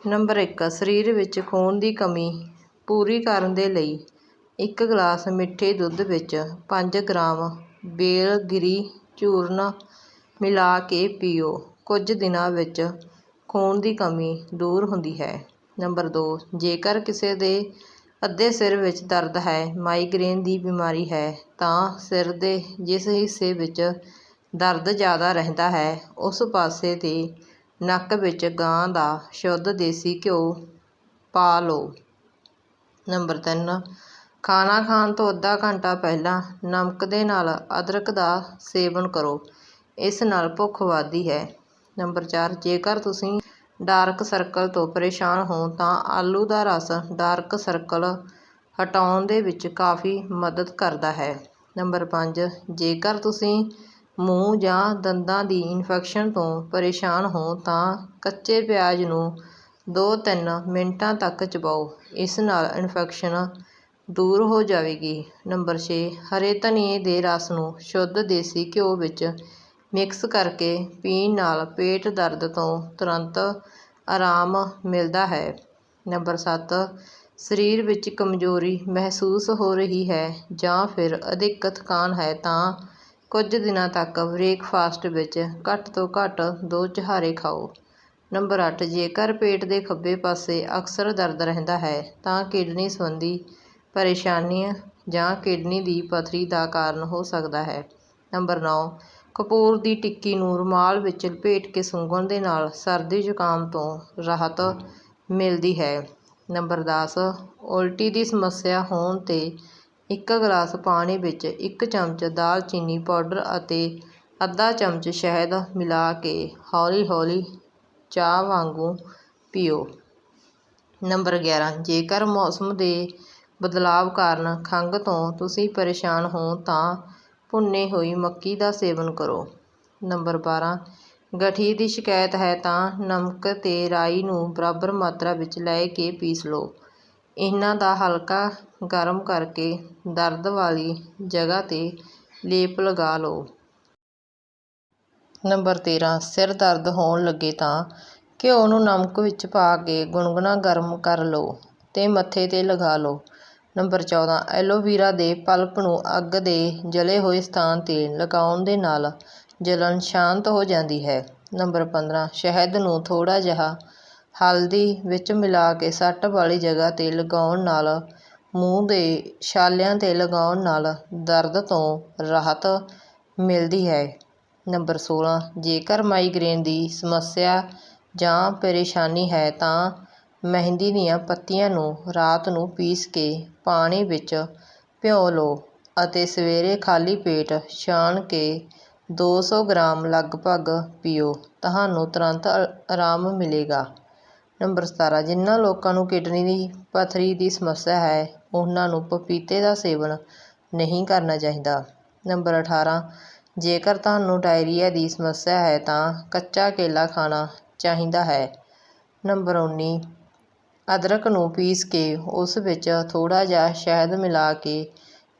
Number ਇੱਕ, ਸਰੀਰ ਵਿੱਚ ਖੂਨ ਦੀ ਕਮੀ ਪੂਰੀ ਕਰਨ ਦੇ ਲਈ ਇੱਕ ਗਲਾਸ ਮਿੱਠੇ ਦੁੱਧ ਵਿੱਚ ਪੰਜ ਗ੍ਰਾਮ ਬੇਲਗਿਰੀ ਚੂਰਨ ਮਿਲਾ ਕੇ ਪੀਓ। ਕੁਝ ਦਿਨਾਂ ਵਿੱਚ ਖੂਨ ਦੀ ਕਮੀ ਦੂਰ ਹੁੰਦੀ ਹੈ। ਨੰਬਰ ਦੋ, ਜੇਕਰ ਕਿਸੇ ਦੇ ਅੱਧੇ ਸਿਰ ਵਿੱਚ ਦਰਦ ਹੈ, ਮਾਈਗ੍ਰੇਨ ਦੀ ਬਿਮਾਰੀ ਹੈ, ਤਾਂ ਸਿਰ ਦੇ ਜਿਸ ਹਿੱਸੇ ਵਿੱਚ ਦਰਦ ਜ਼ਿਆਦਾ ਰਹਿੰਦਾ ਹੈ, ਉਸ ਪਾਸੇ 'ਤੇ ਨੱਕ ਵਿੱਚ ਗਾਂ ਦਾ ਸ਼ੁੱਧ ਦੇਸੀ ਘਿਓ ਪਾ ਲਓ। ਨੰਬਰ ਤਿੰਨ, ਖਾਣਾ ਖਾਣ ਤੋਂ ਅੱਧਾ ਘੰਟਾ ਪਹਿਲਾਂ ਨਮਕ ਦੇ ਨਾਲ ਅਦਰਕ ਦਾ ਸੇਵਨ ਕਰੋ। ਇਸ ਨਾਲ ਭੁੱਖ ਵੱਧਦੀ ਹੈ। ਨੰਬਰ ਚਾਰ, ਜੇਕਰ ਤੁਸੀਂ ਡਾਰਕ ਸਰਕਲ ਤੋਂ ਪਰੇਸ਼ਾਨ ਹੋ, ਤਾਂ ਆਲੂ ਦਾ ਰਸ ਡਾਰਕ ਸਰਕਲ ਹਟਾਉਣ ਦੇ ਵਿੱਚ ਕਾਫੀ ਮਦਦ ਕਰਦਾ ਹੈ। ਨੰਬਰ ਪੰਜ, ਜੇਕਰ ਤੁਸੀਂ ਮੂੰਹ ਜਾਂ ਦੰਦਾਂ ਦੀ ਇਨਫੈਕਸ਼ਨ ਤੋਂ ਪਰੇਸ਼ਾਨ ਹੋ ਤਾਂ ਕੱਚੇ ਪਿਆਜ਼ ਨੂੰ ਦੋ ਤਿੰਨ ਮਿੰਟਾਂ ਤੱਕ ਚਬਾਓ। ਇਸ ਨਾਲ ਇਨਫੈਕਸ਼ਨ ਦੂਰ ਹੋ ਜਾਵੇਗੀ। ਨੰਬਰ ਛੇ, ਹਰੇ ਧਨੀਏ ਦੇ ਰਸ ਨੂੰ ਸ਼ੁੱਧ ਦੇਸੀ ਘਿਓ ਵਿੱਚ ਮਿਕਸ ਕਰਕੇ ਪੀਣ ਨਾਲ ਪੇਟ ਦਰਦ ਤੋਂ ਤੁਰੰਤ ਆਰਾਮ ਮਿਲਦਾ ਹੈ। ਨੰਬਰ ਸੱਤ, ਸਰੀਰ ਵਿੱਚ ਕਮਜ਼ੋਰੀ ਮਹਿਸੂਸ ਹੋ ਰਹੀ ਹੈ ਜਾਂ ਫਿਰ ਅਧਿਕ ਥਕਾਨ ਹੈ ਤਾਂ ਕੁਝ ਦਿਨਾਂ ਤੱਕ ਬ੍ਰੇਕਫਾਸਟ ਵਿੱਚ ਘੱਟ ਤੋਂ ਘੱਟ ਦੋ ਚਹਾਰੇ ਖਾਓ। ਨੰਬਰ ਅੱਠ, ਜੇਕਰ ਪੇਟ ਦੇ ਖੱਬੇ ਪਾਸੇ ਅਕਸਰ ਦਰਦ ਰਹਿੰਦਾ ਹੈ, ਤਾਂ ਕਿਡਨੀ ਸੰਬੰਧੀ ਪਰੇਸ਼ਾਨੀਆਂ ਜਾਂ ਕਿਡਨੀ ਦੀ ਪਥਰੀ ਦਾ ਕਾਰਨ ਹੋ ਸਕਦਾ ਹੈ। ਨੰਬਰ ਨੌ, ਕਪੂਰ ਦੀ ਟਿੱਕੀ ਨੂੰ ਰੁਮਾਲ ਵਿੱਚ ਲਪੇਟ ਕੇ ਸੁੰਘਣ ਦੇ ਨਾਲ ਸਰਦੀ ਜ਼ੁਕਾਮ ਤੋਂ ਰਾਹਤ ਮਿਲਦੀ ਹੈ। ਨੰਬਰ ਦਸ, ਉਲਟੀ ਦੀ ਸਮੱਸਿਆ ਹੋਣ 'ਤੇ ਇੱਕ ਗਲਾਸ ਪਾਣੀ ਵਿੱਚ ਇੱਕ ਚਮਚ ਦਾਲਚੀਨੀ ਪਾਊਡਰ ਅਤੇ ਅੱਧਾ ਚਮਚ ਸ਼ਹਿਦ ਮਿਲਾ ਕੇ ਹੌਲੀ ਹੌਲੀ ਚਾਹ ਵਾਂਗੂੰ ਪੀਓ। ਨੰਬਰ ਗਿਆਰਾਂ, ਜੇਕਰ ਮੌਸਮ ਦੇ ਬਦਲਾਵ ਕਾਰਨ ਖੰਘ ਤੋਂ ਤੁਸੀਂ ਪਰੇਸ਼ਾਨ ਹੋ ਤਾਂ ਭੁੰਨੀ ਹੋਈ ਮੱਕੀ ਦਾ ਸੇਵਨ ਕਰੋ। ਨੰਬਰ ਬਾਰ੍ਹਾਂ ਗਠੀ ਦੀ ਸ਼ਿਕਾਇਤ ਹੈ ਤਾਂ ਨਮਕ ਤੇ ਰਾਈ ਨੂੰ ਬਰਾਬਰ ਮਾਤਰਾ ਵਿੱਚ ਲੈ ਕੇ ਪੀਸ ਲਓ। ਇਹਨਾਂ ਦਾ ਹਲਕਾ ਗਰਮ ਕਰਕੇ ਦਰਦ ਵਾਲੀ ਜਗ੍ਹਾ 'ਤੇ ਲੇਪ ਲਗਾ ਲਓ। ਨੰਬਰ ਤੇਰਾਂ, ਸਿਰ ਦਰਦ ਹੋਣ ਲੱਗੇ ਤਾਂ ਘਿਓ ਨੂੰ ਨਮਕ ਵਿੱਚ ਪਾ ਕੇ ਗੁਨਗੁਨਾ ਗਰਮ ਕਰ ਲਓ ਤੇ ਮੱਥੇ 'ਤੇ ਲਗਾ ਲਓ। ਨੰਬਰ ਚੌਦਾਂ ਐਲੋਵੀਰਾ ਦੇ ਪਲਪ ਨੂੰ ਅੱਗ ਦੇ ਜਲੇ ਹੋਏ ਸਥਾਨ 'ਤੇ ਲਗਾਉਣ ਦੇ ਨਾਲ ਜਲਨ ਸ਼ਾਂਤ ਹੋ ਜਾਂਦੀ ਹੈ। ਨੰਬਰ ਪੰਦਰਾਂ, ਸ਼ਹਿਦ ਨੂੰ ਥੋੜ੍ਹਾ ਜਿਹਾ ਹਲਦੀ ਵਿੱਚ ਮਿਲਾ ਕੇ ਸੱਟ ਵਾਲੀ ਜਗ੍ਹਾ 'ਤੇ ਲਗਾਉਣ ਨਾਲ, ਮੂੰਹ ਦੇ ਛਾਲਿਆਂ 'ਤੇ ਲਗਾਉਣ ਨਾਲ ਦਰਦ ਤੋਂ ਰਾਹਤ ਮਿਲਦੀ ਹੈ। ਨੰਬਰ ਸੋਲ੍ਹਾਂ ਜੇਕਰ ਮਾਈਗ੍ਰੇਨ ਦੀ ਸਮੱਸਿਆ ਜਾਂ ਪਰੇਸ਼ਾਨੀ ਹੈ ਤਾਂ ਮਹਿੰਦੀ ਦੀਆਂ ਪੱਤੀਆਂ ਨੂੰ ਰਾਤ ਨੂੰ ਪੀਸ ਕੇ ਪਾਣੀ ਵਿੱਚ ਭਿਓ ਲਓ ਅਤੇ ਸਵੇਰੇ ਖਾਲੀ ਪੇਟ ਛਾਣ ਕੇ 200 ਗ੍ਰਾਮ ਲਗਭਗ ਪੀਓ। ਤੁਹਾਨੂੰ ਤੁਰੰਤ ਆਰਾਮ ਮਿਲੇਗਾ। ਨੰਬਰ ਸਤਾਰਾਂ ਜਿਨ੍ਹਾਂ ਲੋਕਾਂ ਨੂੰ ਕਿਡਨੀ ਦੀ ਪੱਥਰੀ ਦੀ ਸਮੱਸਿਆ ਹੈ, ਉਹਨਾਂ ਨੂੰ ਪਪੀਤੇ ਦਾ ਸੇਵਨ ਨਹੀਂ ਕਰਨਾ ਚਾਹੀਦਾ। ਨੰਬਰ ਅਠਾਰਾਂ, ਜੇਕਰ ਤੁਹਾਨੂੰ ਡਾਇਰੀਆ ਦੀ ਸਮੱਸਿਆ ਹੈ ਤਾਂ ਕੱਚਾ ਕੇਲਾ ਖਾਣਾ ਚਾਹੀਦਾ ਹੈ। ਨੰਬਰ ਉੱਨੀ, ਅਦਰਕ ਨੂੰ ਪੀਸ ਕੇ ਉਸ ਵਿੱਚ ਥੋੜ੍ਹਾ ਜਿਹਾ ਸ਼ਹਿਦ ਮਿਲਾ ਕੇ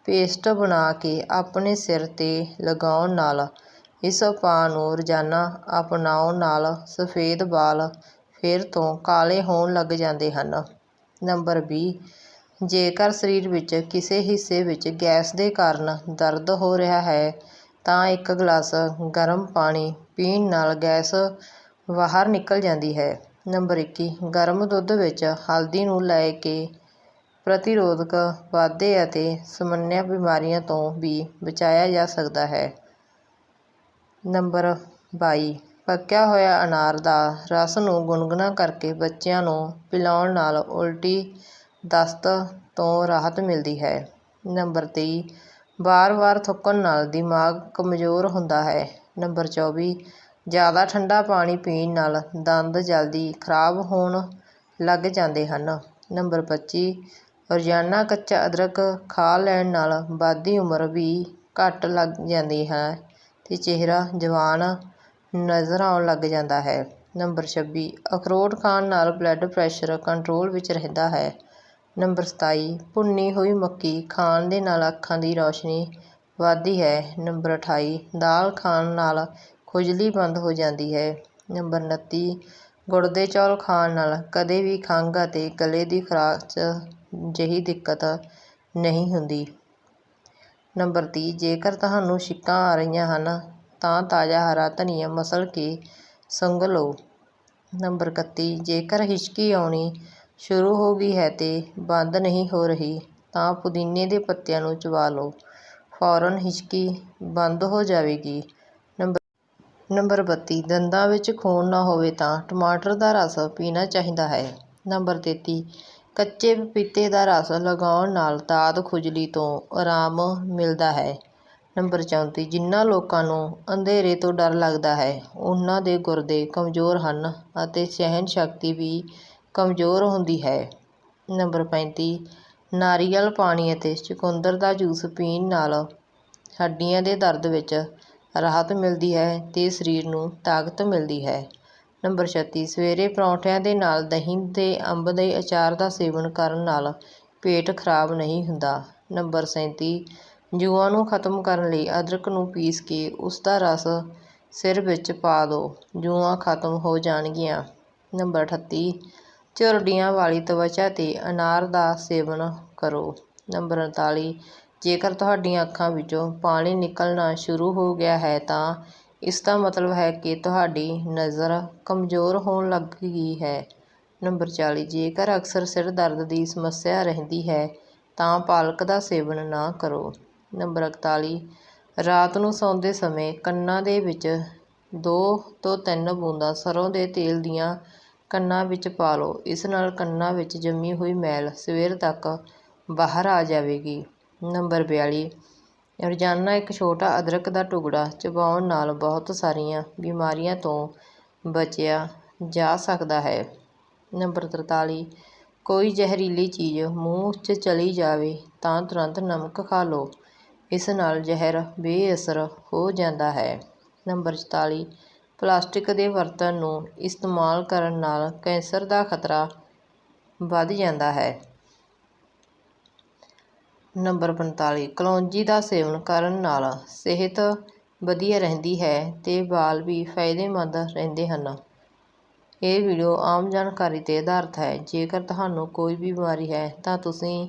ਪੇਸਟ ਬਣਾ ਕੇ ਆਪਣੇ ਸਿਰ 'ਤੇ ਲਗਾਉਣ ਨਾਲ ਇਸ ਉਪਾਅ ਨੂੰ ਰੋਜ਼ਾਨਾ ਅਪਣਾਉਣ ਨਾਲ ਸਫੇਦ ਵਾਲ ਫਿਰ ਤੋਂ ਕਾਲੇ ਹੋਣ ਲੱਗ ਜਾਂਦੇ ਹਨ। ਨੰਬਰ ਵੀਹ ਜੇਕਰ ਸਰੀਰ ਵਿੱਚ ਕਿਸੇ ਹਿੱਸੇ ਵਿੱਚ ਗੈਸ ਦੇ ਕਾਰਨ ਦਰਦ ਹੋ ਰਿਹਾ ਹੈ, ਤਾਂ ਇੱਕ ਗਲਾਸ ਗਰਮ ਪਾਣੀ ਪੀਣ ਨਾਲ ਗੈਸ ਬਾਹਰ ਨਿਕਲ ਜਾਂਦੀ ਹੈ। ਨੰਬਰ ਇੱਕੀ, ਗਰਮ ਦੁੱਧ ਵਿੱਚ ਹਲਦੀ ਨੂੰ ਲੈ ਕੇ ਪ੍ਰਤੀਰੋਧਕ ਵਾਧੇ ਅਤੇ ਸਮੰਨਿਆ ਬਿਮਾਰੀਆਂ ਤੋਂ ਵੀ ਬਚਾਇਆ ਜਾ ਸਕਦਾ ਹੈ। ਨੰਬਰ ਬਾਈ ਪੱਕਿਆ ਹੋਇਆ ਅਨਾਰ ਦਾ ਰਸ ਨੂੰ ਗੁਨਗੁਨਾ ਕਰਕੇ ਬੱਚਿਆਂ ਨੂੰ ਪਿਲਾਉਣ ਨਾਲ ਉਲਟੀ ਦਸਤ ਤੋਂ ਰਾਹਤ ਮਿਲਦੀ ਹੈ। ਨੰਬਰ ਤੇਈ ਵਾਰ-ਵਾਰ ਥੁੱਕਣ ਨਾਲ ਦਿਮਾਗ ਕਮਜ਼ੋਰ ਹੁੰਦਾ ਹੈ। ਨੰਬਰ ਚੌਵੀ, ਜ਼ਿਆਦਾ ਠੰਡਾ ਪਾਣੀ ਪੀਣ ਨਾਲ ਦੰਦ ਜਲਦੀ ਖਰਾਬ ਹੋਣ ਲੱਗ ਜਾਂਦੇ ਹਨ। ਨੰਬਰ ਪੱਚੀ, ਰੋਜ਼ਾਨਾ ਕੱਚਾ ਅਦਰਕ ਖਾ ਲੈਣ ਨਾਲ ਵੱਧਦੀ ਉਮਰ ਵੀ ਘੱਟ ਲੱਗ ਜਾਂਦੀ ਹੈ ਅਤੇ ਚਿਹਰਾ ਜਵਾਨ ਨਜ਼ਰ ਆਉਣ ਲੱਗ ਜਾਂਦਾ ਹੈ। ਨੰਬਰ ਛੱਬੀ, ਅਖਰੋਟ ਖਾਣ ਨਾਲ ਬਲੱਡ ਪ੍ਰੈਸ਼ਰ ਕੰਟਰੋਲ ਵਿੱਚ ਰਹਿੰਦਾ ਹੈ। ਨੰਬਰ ਸਤਾਈ, ਭੁੰਨੀ ਹੋਈ ਮੱਕੀ ਖਾਣ ਦੇ ਨਾਲ ਅੱਖਾਂ ਦੀ ਰੌਸ਼ਨੀ ਵੱਧਦੀ ਹੈ। ਨੰਬਰ ਅਠਾਈ, ਦਾਲ ਖਾਣ ਨਾਲ ਖੁਜਲੀ ਬੰਦ ਹੋ ਜਾਂਦੀ ਹੈ। ਨੰਬਰ ਉਨੱਤੀ ਗੁੜ ਦੇ ਚੌਲ ਖਾਣ ਨਾਲ ਕਦੇ ਵੀ ਖੰਘ ਅਤੇ ਗਲੇ ਦੀ ਖਰਾਸ਼ ਜਿਹੀ ਦਿੱਕਤ ਨਹੀਂ ਹੁੰਦੀ। ਨੰਬਰ ਤੀਹ, ਜੇਕਰ ਤੁਹਾਨੂੰ ਛਿੱਕਾਂ ਆ ਰਹੀਆਂ ਹਨ ਤਾਂ ਤਾਜ਼ਾ ਹਰਾ ਧਨੀਆ ਮਸਲ ਕੇ ਸੁੰਘ ਲਓ। ਨੰਬਰ ਇਕੱਤੀ, ਜੇਕਰ ਹਿਚਕੀ ਆਉਣੀ ਸ਼ੁਰੂ ਹੋ ਗਈ ਹੈ ਤੇ ਬੰਦ ਨਹੀਂ ਹੋ ਰਹੀ, ਤਾਂ ਪੁਦੀਨੇ ਦੇ ਪੱਤਿਆਂ ਨੂੰ ਚਬਾ ਲਓ। ਫੌਰਨ ਹਿਚਕੀ ਬੰਦ ਹੋ ਜਾਵੇਗੀ। ਨੰਬਰ ਨੰਬਰ ਬੱਤੀ, ਦੰਦਾਂ ਵਿੱਚ ਖੂਨ ਨਾ ਹੋਵੇ ਤਾਂ ਟਮਾਟਰ ਦਾ ਰਸ ਪੀਣਾ ਚਾਹੀਦਾ ਹੈ। ਨੰਬਰ ਤੇਤੀ, ਕੱਚੇ ਪਪੀਤੇ ਦਾ ਰਸ ਲਗਾਉਣ ਨਾਲ ਦਾਦ ਖੁਜਲੀ ਤੋਂ ਆਰਾਮ ਮਿਲਦਾ ਹੈ। ਨੰਬਰ ਚੌਂਤੀ ਜਿਨ੍ਹਾਂ ਲੋਕਾਂ ਨੂੰ ਅੰਧੇਰੇ ਤੋਂ ਡਰ ਲੱਗਦਾ ਹੈ, ਉਹਨਾਂ ਦੇ ਗੁਰਦੇ ਕਮਜ਼ੋਰ ਹਨ ਅਤੇ ਸਹਿਣ ਸ਼ਕਤੀ ਵੀ ਕਮਜ਼ੋਰ ਹੁੰਦੀ ਹੈ। ਨੰਬਰ ਪੈਂਤੀ, ਨਾਰੀਅਲ ਪਾਣੀ ਅਤੇ ਚੁਕੰਦਰ ਦਾ ਜੂਸ ਪੀਣ ਨਾਲ ਹੱਡੀਆਂ ਦੇ ਦਰਦ ਵਿੱਚ ਰਾਹਤ ਮਿਲਦੀ ਹੈ ਤੇ ਸਰੀਰ ਨੂੰ ਤਾਕਤ ਮਿਲਦੀ ਹੈ। ਨੰਬਰ ਛੱਤੀ, ਸਵੇਰੇ ਪਰੌਂਠਿਆਂ ਦੇ ਨਾਲ ਦਹੀਂ ਤੇ ਅੰਬ ਦੇ ਅਚਾਰ ਦਾ ਸੇਵਨ ਕਰਨ ਨਾਲ ਪੇਟ ਖਰਾਬ ਨਹੀਂ ਹੁੰਦਾ। ਨੰਬਰ ਸੈਂਤੀ ਜੂਆਂ ਨੂੰ ਖਤਮ ਕਰਨ ਲਈ ਅਦਰਕ ਨੂੰ ਪੀਸ ਕੇ ਉਸ ਦਾ ਰਸ ਸਿਰ ਵਿੱਚ ਪਾ ਦਿਓ ਜੂਆਂ ਖਤਮ ਹੋ ਜਾਣਗੀਆਂ। ਨੰਬਰ ਅਠੱਤੀ, ਝੁਰੜੀਆਂ ਵਾਲੀ ਤਵਚਾ ਤੇ ਅਨਾਰ ਦਾ ਸੇਵਨ ਕਰੋ। ਨੰਬਰ ਉਨਤਾਲੀ ਜੇਕਰ ਤੁਹਾਡੀਆਂ ਅੱਖਾਂ ਵਿੱਚੋਂ ਪਾਣੀ ਨਿਕਲਣਾ ਸ਼ੁਰੂ ਹੋ ਗਿਆ ਹੈ ਤਾਂ ਇਸ ਦਾ ਮਤਲਬ ਹੈ ਕਿ ਤੁਹਾਡੀ ਨਜ਼ਰ ਕਮਜ਼ੋਰ ਹੋਣ ਲੱਗ ਗਈ ਹੈ। ਨੰਬਰ ਚਾਲੀ, ਜੇਕਰ ਅਕਸਰ ਸਿਰ ਦਰਦ ਦੀ ਸਮੱਸਿਆ ਰਹਿੰਦੀ ਹੈ ਤਾਂ ਪਾਲਕ ਦਾ ਸੇਵਨ ਨਾ ਕਰੋ। ਨੰਬਰ ਇਕਤਾਲੀ, ਰਾਤ ਨੂੰ ਸੌਂਦੇ ਸਮੇਂ ਕੰਨਾਂ ਦੇ ਵਿੱਚ ਦੋ ਤੋਂ ਤਿੰਨ ਬੂੰਦਾਂ ਸਰ੍ਹੋਂ ਦੇ ਤੇਲ ਦੀਆਂ ਕੰਨਾਂ ਵਿੱਚ ਪਾ ਲਓ। ਇਸ ਨਾਲ ਕੰਨਾਂ ਵਿੱਚ ਜੰਮੀ ਹੋਈ ਮੈਲ ਸਵੇਰ ਤੱਕ ਬਾਹਰ ਆ ਜਾਵੇਗੀ। ਨੰਬਰ ਬਿਆਲੀ, ਰੋਜ਼ਾਨਾ ਇੱਕ ਛੋਟਾ ਅਦਰਕ ਦਾ ਟੁਕੜਾ ਚਬਾਉਣ ਨਾਲ ਬਹੁਤ ਸਾਰੀਆਂ ਬਿਮਾਰੀਆਂ ਤੋਂ ਬਚਿਆ ਜਾ ਸਕਦਾ ਹੈ। ਨੰਬਰ ਤਰਤਾਲੀ, ਕੋਈ ਜ਼ਹਿਰੀਲੀ ਚੀਜ਼ ਮੂੰਹ 'ਚ ਚਲੀ ਜਾਵੇ ਤਾਂ ਤੁਰੰਤ ਨਮਕ ਖਾ ਲਓ। ਇਸ ਨਾਲ ਜ਼ਹਿਰ ਬੇਅਸਰ ਹੋ ਜਾਂਦਾ ਹੈ। ਨੰਬਰ ਚੁਤਾਲੀ, ਪਲਾਸਟਿਕ ਦੇ ਬਰਤਨ ਨੂੰ ਇਸਤੇਮਾਲ ਕਰਨ ਨਾਲ ਕੈਂਸਰ ਦਾ ਖਤਰਾ ਵੱਧ ਜਾਂਦਾ ਹੈ। ਨੰਬਰ ਪੰਤਾਲੀ, ਕਲੌਂਜੀ ਦਾ ਸੇਵਨ ਕਰਨ ਨਾਲ ਸਿਹਤ ਵਧੀਆ ਰਹਿੰਦੀ ਹੈ ਤੇ ਵਾਲ ਵੀ ਫਾਇਦੇਮੰਦ ਰਹਿੰਦੇ ਹਨ। ਇਹ ਵੀਡੀਓ ਆਮ ਜਾਣਕਾਰੀ 'ਤੇ ਆਧਾਰਿਤ ਹੈ। ਜੇਕਰ ਤੁਹਾਨੂੰ ਕੋਈ ਵੀ ਬਿਮਾਰੀ ਹੈ ਤਾਂ ਤੁਸੀਂ